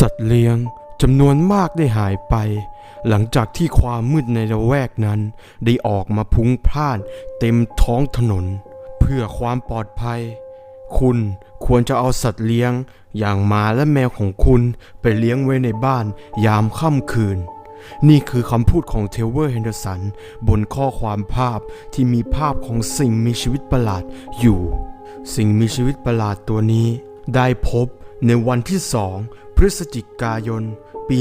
สัตว์เลี้ยงจำนวนมากได้หายไป หลังจากที่ความมืดในละแวกนั้น ได้ออกมาพุงพล่านเต็มท้องถนน เพื่อความปลอดภัย คุณควรจะเอาสัตว์เลี้ยง อย่างหมาและแมวของคุณไปเลี้ยงไว้ในบ้านยามค่ำคืน นี่คือคำพูดของเทเวอร์เฮนเดอร์สัน บนข้อความภาพที่มีภาพของสิ่งมีชีวิตประหลาดอยู่ สิ่งมีชีวิตประหลาดตัวนี้ ได้พบในวันที่2 พฤศจิกายน ปี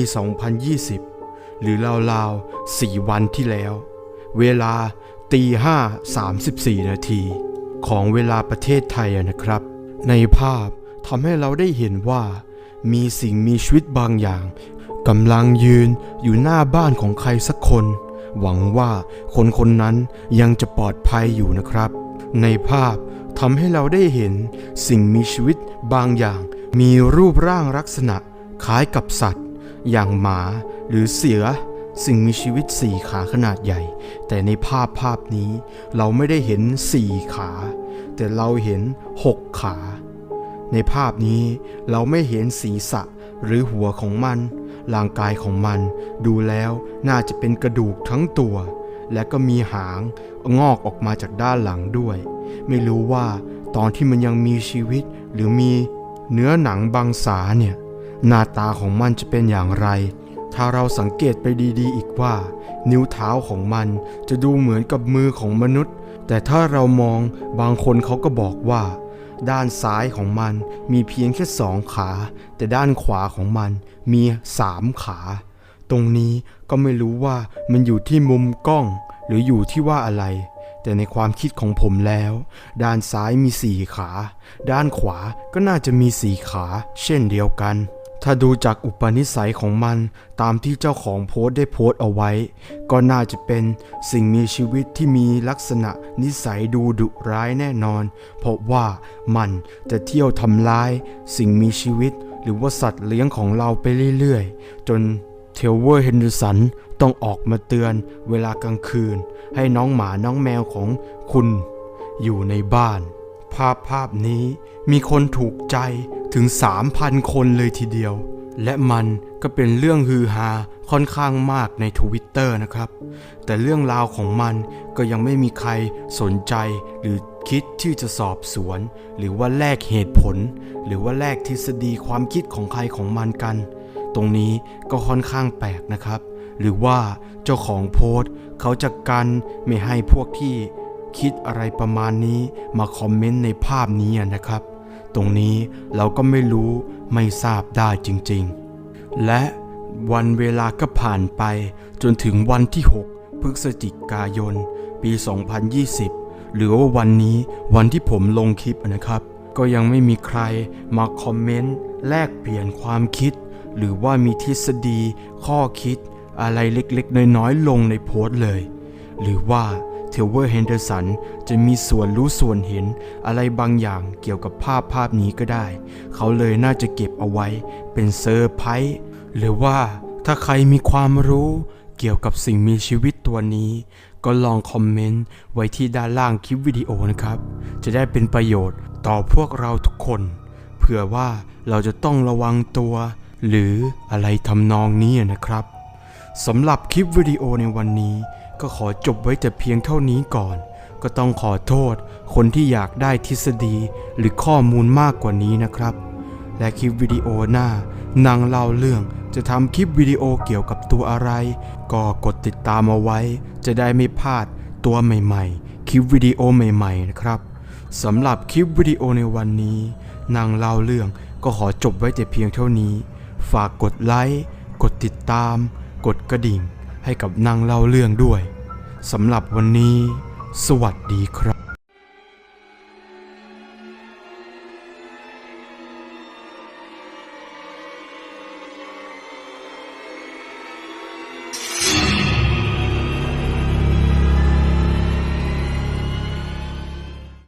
2020 หรือราวๆ 4 วันที่แล้ว เวลาตีห้า34นาที ของเวลาประเทศไทยนะครับ ในภาพทำให้เราได้เห็นว่า มีสิ่งมีชีวิตบางอย่างกำลังยืนอยู่หน้าบ้านของใครสักคน หวังว่าคนคนนั้นยังจะปลอดภัยอยู่นะครับ ในภาพทำให้เราได้เห็นสิ่งมีชีวิตบางอย่าง มีรูปร่างลักษณะคล้ายกับสัตว์ อย่างหมาหรือเสือ สิ่งมีชีวิตสี่ขาขนาดใหญ่ แต่ในภาพภาพนี้เราไม่ได้เห็นสี่ขา แต่เราเห็นหกขา ในภาพนี้เราไม่เห็นศีรษะหรือหัวของมัน ร่างกายของมัน ดูแล้วน่าจะเป็นกระดูกทั้งตัว และก็มีหางงอกออกมาจากด้านหลังด้วย ไม่รู้ว่าตอนที่มันยังมีชีวิตหรือมี เนื้อหนังบางสาเนี่ยหน้าตาของมันจะเป็นอย่างไร ถ้าเราสังเกตไปดีๆ อีกว่า นิ้วเท้าของมันจะดูเหมือนกับมือของมนุษย์ แต่ถ้าเรามองบางคนเขาก็บอกว่า ด้านซ้ายของมันมีเพียงแค่สองขา แต่ด้านขวาของมันมีสามขา ตรงนี้ก็ไม่รู้ว่ามันอยู่ที่มุมกล้อง หรืออยู่ที่ว่าอะไร แต่ในความคิดของผมแล้ว ด้านซ้ายมีสี่ขา ด้านขวาก็น่าจะมีสี่ขา เช่นเดียวกัน ถ้าดูจากอุปนิสัยของมันตามที่เจ้าของโพสต์ได้โพสต์เอาไว้ ก็น่าจะเป็นสิ่งมีชีวิตที่มีลักษณะนิสัยดูดุร้ายแน่นอน เพราะว่ามันจะเที่ยวทำร้าย สิ่งมีชีวิตหรือว่าสัตว์เลี้ยงของเราไปเรื่อยๆ จน เทเวอร์เฮนเดอร์สันต้องออกมาเตือนเวลากลางคืน ให้น้องหมาน้องแมวของคุณอยู่ในบ้าน ภาพภาพนี้มีคนถูกใจถึง 3,000 คนเลยทีเดียว และมันก็เป็นเรื่องฮือฮาค่อนข้างมากในทวิตเตอร์นะครับ แต่เรื่องราวของมันก็ยังไม่มีใครสนใจหรือคิดที่จะสอบสวน หรือว่าแลกเหตุผล หรือว่าแลกทฤษฎีความคิดของใครของมันกัน ตรงนี้ก็ค่อนข้างแปลกนะครับ หรือว่าเจ้าของโพสต์เขาจะกันไม่ให้พวกที่คิดอะไรประมาณนี้มาคอมเมนต์ในภาพนี้นะครับ ตรงนี้เราก็ไม่รู้ไม่ทราบได้จริงๆ และวันเวลาก็ผ่านไปจนถึงวันที่ 6 พฤศจิกายน ปี 2020 หรือว่าวันนี้วันที่ผมลงคลิปนะครับ ก็ยังไม่มีใครมาคอมเมนต์แลกเปลี่ยนความคิด หรือว่ามีทฤษฎี ข้อคิด อะไรเล็กๆ น้อยๆ ลงในโพสต์เลย หรือว่าเทเวอร์เฮนเดอร์สันจะมีส่วนรู้ส่วนเห็นอะไรบางอย่างเกี่ยวกับภาพภาพนี้ก็ได้ เขาเลยน่าจะเก็บเอาไว้เป็นเซอร์ไพรส์หรือว่าถ้าใครมีความรู้เกี่ยวกับสิ่งมีชีวิตตัวนี้ ก็ลองคอมเมนต์ไว้ที่ด้านล่างคลิปวิดีโอนะครับ จะได้เป็นประโยชน์ต่อพวกเราทุกคน เผื่อว่าเราจะต้องระวังตัว หรืออะไรทำนองนี้นะครับสำหรับคลิปวิดีโอในวันนี้ ก็ขอจบไว้แต่เพียงเท่านี้ก่อน ก็ต้องขอโทษ คนที่อยากได้ทฤษฎีหรือข้อมูลมากกว่านี้นะครับ และคลิปวิดีโอหน้านางเล่าเรื่องจะทำคลิปวิดีโอเกี่ยวกับตัวอะไร ก็กดติดตามเอาไว้ จะได้ไม่พลาดตัวใหม่ๆ คลิปวิดีโอใหม่ๆนะครับสำหรับคลิปวิดีโอในวันนี้ นางเล่าเรื่องก็ขอจบไว้แต่เพียงเท่านี้ ฝากกดไลค์ กดติดตาม กดกระดิ่งให้กับนางเล่าเรื่องด้วยสำหรับวันนี้ สวัสดีครับ